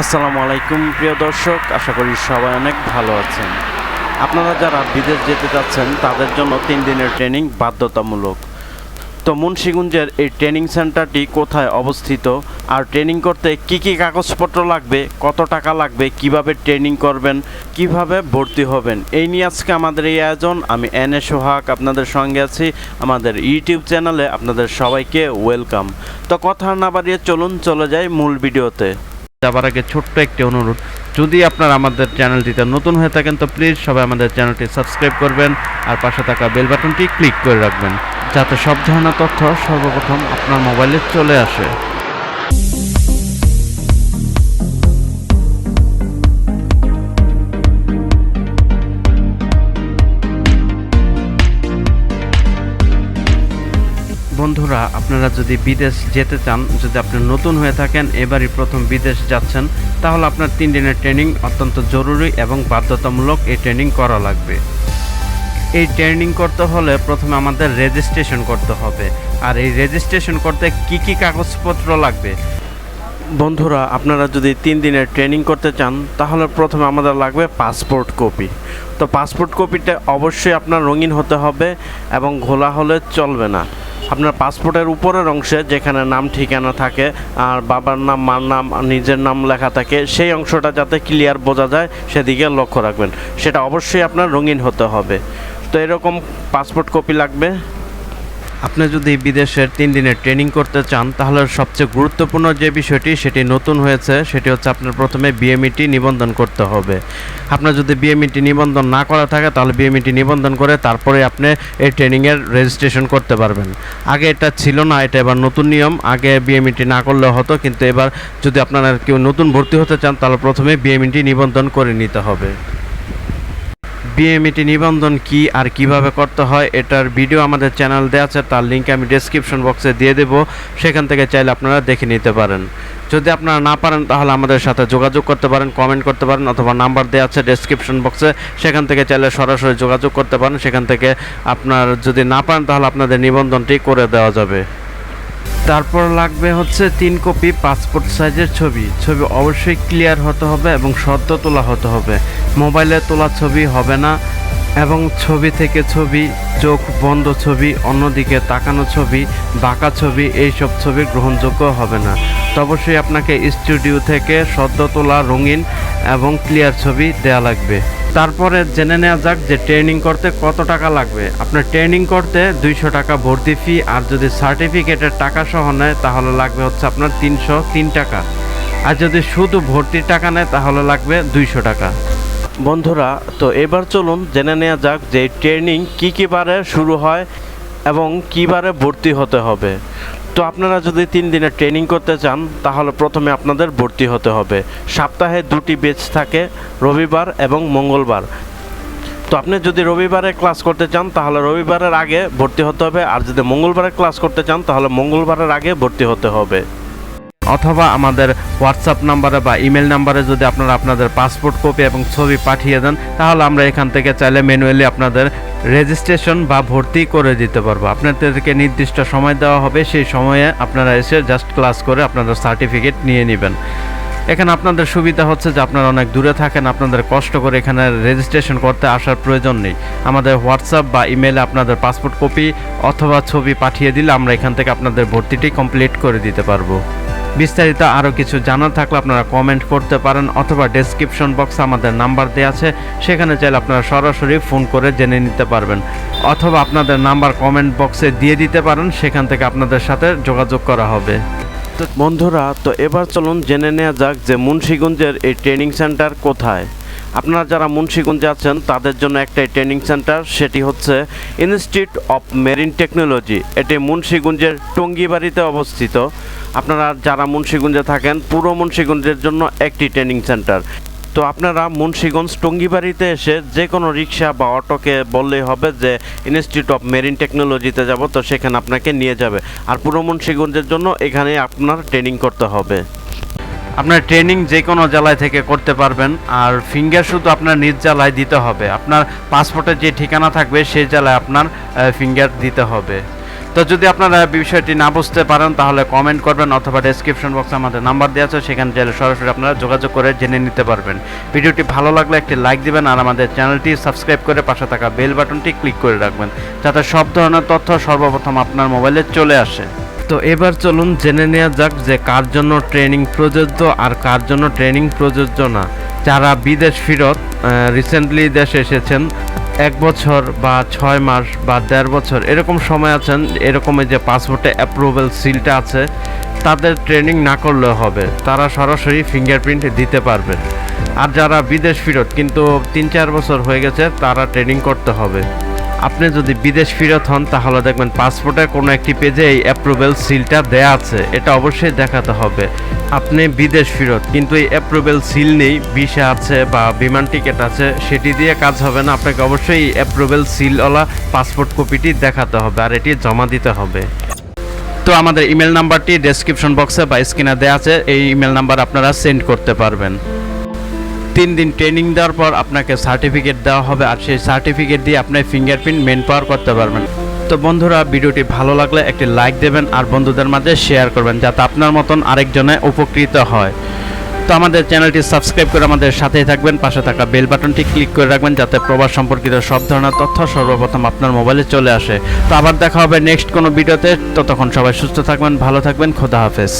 আসসালামু আলাইকুম, প্রিয় দর্শক। আশা করি সবাই অনেক ভালো আছেন। আপনারা যারা বিদেশ যেতে চাচ্ছেন তাদের জন্য তিন দিনের ট্রেনিং বাধ্যতামূলক। তো মুন্সিগঞ্জের এই ট্রেনিং সেন্টারটি কোথায় অবস্থিত? আর ট্রেনিং করতে কি কি কাগজপত্র লাগবে? কত টাকা লাগবে? কীভাবে ট্রেনিং করবেন? কীভাবে ভর্তি হবেন? এই নিয়ে আজকে আমাদের এই আয়োজন। আমি এন এ সোহাগ আপনাদের সঙ্গে আছি। আমাদের ইউটিউব চ্যানেলে আপনাদের সবাইকে ওয়েলকাম। তো কথা না বাড়িয়ে চলুন, চলে যাই মূল ভিডিওতে। যাবার আগে ছোট্ট একটি অনুরোধ। যদি আপনারা আমাদের চ্যানেলটিতে নতুন হয়ে থাকেন, তো প্লিজ সবাই আমাদের চ্যানেলটি সাবস্ক্রাইব করবেন আর পাশে থাকা বেল বাটনটি ক্লিক করে রাখবেন, যাতে সব ধরনের তথ্য সর্বপ্রথম আপনার মোবাইলে চলে আসে। বন্ধুরা, আপনারা যদি বিদেশ যেতে চান, যদি আপনি নতুন হয়ে থাকেন, এবারই প্রথম বিদেশ যাচ্ছেন, তাহলে আপনার তিন দিনের ট্রেনিং অত্যন্ত জরুরি এবং বাধ্যতামূলক এই ট্রেনিং করা লাগবে। এই ট্রেনিং করতে হলে প্রথমে আমাদের রেজিস্ট্রেশন করতে হবে। আর এই রেজিস্ট্রেশন করতে কি কি কাগজপত্র লাগবে? বন্ধুরা, আপনারা যদি তিন দিনের ট্রেনিং করতে চান, তাহলে প্রথমে আমাদের লাগবে পাসপোর্ট কপি তো পাসপোর্ট কপিটা অবশ্যই আপনার রঙিন হতে হবে এবং ঘোলা হলে চলবে না। আপনার পাসপোর্টের উপরের অংশে যেখানে নাম, ঠিকানা থাকে, আর বাবার নাম, মার নাম নিজের নাম লেখা থাকে, সেই অংশটা যাতে ক্লিয়ার বোঝা যায়, সেদিকে লক্ষ্য রাখবেন। সেটা অবশ্যই আপনার রঙিন হতে হবে। তো এরকম পাসপোর্ট কপি লাগবে। আপনি যদি বিদেশের তিন দিনের ট্রেনিং করতে চান, তাহলে সবচেয়ে গুরুত্বপূর্ণ যে বিষয়টি, সেটি নতুন হয়েছে, সেটি হচ্ছে আপনার প্রথমে বিএমইটি নিবন্ধন করতে হবে। আপনার যদি বিএমইটি নিবন্ধন না করা থাকে, তাহলে বিএমইটি নিবন্ধন করে তারপরে আপনি এই ট্রেনিংয়ের রেজিস্ট্রেশন করতে পারবেন। আগে এটা ছিল না, এটা এবার নতুন নিয়ম। আগে বিএমইটি না করলে হতো, কিন্তু এবার যদি আপনারা কেউ নতুন ভর্তি হতে চান, তাহলে প্রথমে বিএমইটি নিবন্ধন করে নিতে হবে। বিএমইটি নিবন্ধন কি আর কীভাবে করতে হয় এটার ভিডিও আমাদের চ্যানেল দেওয়া আছে, তার লিঙ্ক আমি ডেসক্রিপশন বক্সে দিয়ে দেবো। সেখান থেকে চাইলে আপনারা দেখে নিতে পারেন। যদি আপনারা না পারেন, তাহলে আমাদের সাথে যোগাযোগ করতে পারেন কমেন্ট করতে পারেন, অথবা নাম্বার দেওয়া আছে ডেসক্রিপশন বক্সে সেখান থেকে চাইলে সরাসরি যোগাযোগ করতে পারেন। সেখান থেকে আপনার যদি না পারেন, তাহলে আপনাদের নিবন্ধনটি করে দেওয়া যাবে। তারপর লাগবে হচ্ছে তিন কপি পাসপোর্ট সাইজের ছবি। ছবি অবশ্যই ক্লিয়ার হতে হবে এবং সদ্য তোলা হতে হবে। মোবাইলে তোলা ছবি হবে না এবং ছবি থেকে ছবি, চোখ বন্ধ ছবি, অন্যদিকে তাকানো ছবি, বাঁকা ছবি, এইসব ছবি গ্রহণযোগ্য হবে না। তো অবশ্যই আপনাকে স্টুডিও থেকে সদ্য তোলা রঙিন এবং ক্লিয়ার ছবি দেয়া লাগবে। তারপরে জেনে নেওয়া যাক যে ট্রেনিং করতে কত টাকা লাগবে। আপনার ট্রেনিং করতে দুইশো টাকা ভর্তি ফি আর যদি সার্টিফিকেটের টাকা সহ নেয়, তাহলে লাগবে হচ্ছে আপনার তিনশো তিন টাকা। আর যদি শুধু ভর্তির টাকা নেয়, তাহলে লাগবে দুইশো টাকা। বন্ধুরা, তো এবার চলুন জেনে নেওয়া যাক যে ট্রেনিং কী কী বারে শুরু হয় এবং কী বারে ভর্তি হতে হবে। তো আপনারা যদি তিন দিনের ট্রেনিং করতে চান, তাহলে প্রথমে আপনাদের ভর্তি হতে হবে। সপ্তাহে দুটি বেচ থাকে, রবিবার এবং মঙ্গলবার। তো আপনি যদি রবিবারে ক্লাস করতে চান, তাহলে রবিবারের আগে ভর্তি হতে হবে, আর যদি মঙ্গলবারে ক্লাস করতে চান, তাহলে মঙ্গলবারের আগে ভর্তি হতে হবে। অথবা আমাদের হোয়াটসঅ্যাপ নাম্বারে বা ইমেল নাম্বারে যদি আপনারা আপনাদের পাসপোর্ট কপি এবং ছবি পাঠিয়ে দেন, তাহলে আমরা এখান থেকে চাইলে ম্যানুয়ালি আপনাদের রেজিস্ট্রেশন বা ভর্তি করে দিতে পারব। আপনাদেরকে নির্দিষ্ট সময় দেওয়া হবে, সেই সময়ে আপনারা এসে জাস্ট ক্লাস করে আপনাদের সার্টিফিকেট নিয়ে নেবেন। এখানে আপনাদের সুবিধা হচ্ছে যে আপনারা অনেক দূরে থাকেন, আপনাদের কষ্ট করে এখানে রেজিস্ট্রেশন করতে আসার প্রয়োজন নেই। আমাদের হোয়াটসঅ্যাপ বা ইমেলে আপনাদের পাসপোর্ট কপি অথবা ছবি পাঠিয়ে দিলে আমরা এখান থেকে আপনাদের ভর্তিটি কমপ্লিট করে দিতে পারব। বিস্তারিত আরও কিছু জানার থাকলে আপনারা কমেন্ট করতে পারেন অথবা ডেসক্রিপশন বক্সে আমাদের নাম্বার দেওয়া আছে, সেখানে চাইলে আপনারা সরাসরি ফোন করে জেনে নিতে পারবেন। অথবা আপনাদের নাম্বার কমেন্ট বক্সে দিয়ে দিতে পারেন, সেখান থেকে আপনাদের সাথে যোগাযোগ করা হবে। তো বন্ধুরা, তো এবার চলুন জেনে নেওয়া যাক যে মুন্সীগঞ্জের এই ট্রেনিং সেন্টার কোথায়। আপনারা যারা মুন্সীগঞ্জে আছেন, তাদের জন্য একটাই ট্রেনিং সেন্টার সেটি হচ্ছে ইনস্টিটিউট অফ মেরিন টেকনোলজি এটি মুন্সীগঞ্জের টঙ্গিবাড়িতে অবস্থিত। আপনারা যারা মুন্সীগঞ্জে থাকেন, পুরো মুন্সীগঞ্জের জন্য একটি ট্রেনিং সেন্টার। তো আপনারা মুন্সীগঞ্জ টঙ্গিবাড়িতে এসে যে কোনো রিক্সা বা অটোকে বললেই হবে যে ইনস্টিটিউট অফ মেরিন টেকনোলজিতে যাব, তো সেখানে আপনাকে নিয়ে যাবে। আর পুরো মুন্সীগঞ্জের জন্য এখানে আপনার ট্রেনিং করতে হবে। আপনার ট্রেনিং যে কোনো জেলায় থেকে করতে পারবেন, আর ফিঙ্গার শুধু আপনার নিজ জেলায় দিতে হবে। আপনার পাসপোর্টের যে ঠিকানা থাকবে সেই জেলায় আপনার ফিঙ্গার দিতে হবে। তো যদি আপনারা বিষয়টি না বুঝতে পারেন, তাহলে কমেন্ট করবেন অথবা ডেসক্রিপশন বক্সে আমাদের নাম্বার দেওয়া আছে, সেখানে চাইলে সরাসরি আপনারা যোগাযোগ করে জেনে নিতে পারবেন। ভিডিওটি ভালো লাগলে একটি লাইক দিবেন আর আমাদের চ্যানেলটি সাবস্ক্রাইব করে পাশে থাকা বেল বাটনটি ক্লিক করে রাখবেন, যাতে সব ধরনের তথ্য সর্বপ্রথম আপনার মোবাইলে চলে আসে। তো এবার চলুন জেনে নেওয়া যাক যে কার জন্য ট্রেনিং প্রযোজ্য আর কার জন্য ট্রেনিং প্রযোজ্য না। যারা বিদেশ ফেরত রিসেন্টলি দেশে এসেছেন, এক বছর বা ছয় মাস বা দেড় বছর এরকম সময় আছেন, এরকম যে পাসপোর্টে অ্যাপ্রুভেল সিলটা আছে, তাদের ট্রেনিং না করলেও হবে। তারা সরাসরি ফিঙ্গারপ্রিন্ট দিতে পারবে। আর যারা বিদেশ ফেরত, কিন্তু তিন চার বছর হয়ে গেছে, তারা ট্রেনিং করতে হবে। আপনি যদি বিদেশ ফেরত হন, তাহলে দেখবেন পাসপোর্টের কোনো একটি পেজে এই অ্যাপ্রুভেল সিলটা দেয়া আছে। এটা অবশ্যই দেখাতে হবে। আপনি বিদেশ ফেরত, কিন্তু এই অ্যাপ্রুভেল সিল নেই। ভিসা আছে বা বিমান টিকিট আছে, সেটি দিয়ে কাজ হবে না। আপনাকে অবশ্যই এই অ্যাপ্রুভেল সিলওয়ালা পাসপোর্ট কপিটি দেখাতে হবে আর এটি জমা দিতে হবে। তো আমাদের ইমেল নাম্বারটি ডেসক্রিপশন বক্সে বা স্ক্রিনে দেওয়া আছে। এই ইমেল নাম্বার আপনারা সেন্ড করতে পারবেন। তিন দিন ট্রেনিং দেওয়ার পর আপনাকে সার্টিফিকেট দেওয়া হবে আর সেই সার্টিফিকেট দিয়ে আপনি ফিঙ্গারপ্রিন্ট মেন পাওয়ার করতে পারবেন। তো বন্ধুরা, ভিডিওটি ভালো লাগলে একটি লাইক দেবেন আর বন্ধুদের মাঝে শেয়ার করবেন যাতে আপনার মতন আরেকজনে উপকৃত হয়। তো আমাদের চ্যানেলটি সাবস্ক্রাইব করে আমাদের সাথেই থাকবেন, পাশে থাকা বেল বাটনটি ক্লিক করে রাখবেন যাতে প্রবাস সম্পর্কিত সব ধরনের তথ্য সর্বপ্রথম আপনার মোবাইলে চলে আসে। তো আবার দেখা হবে নেক্সট কোনো ভিডিওতে, ততক্ষণ সবাই সুস্থ থাকবেন, ভালো থাকবেন, খোদা হাফেজ।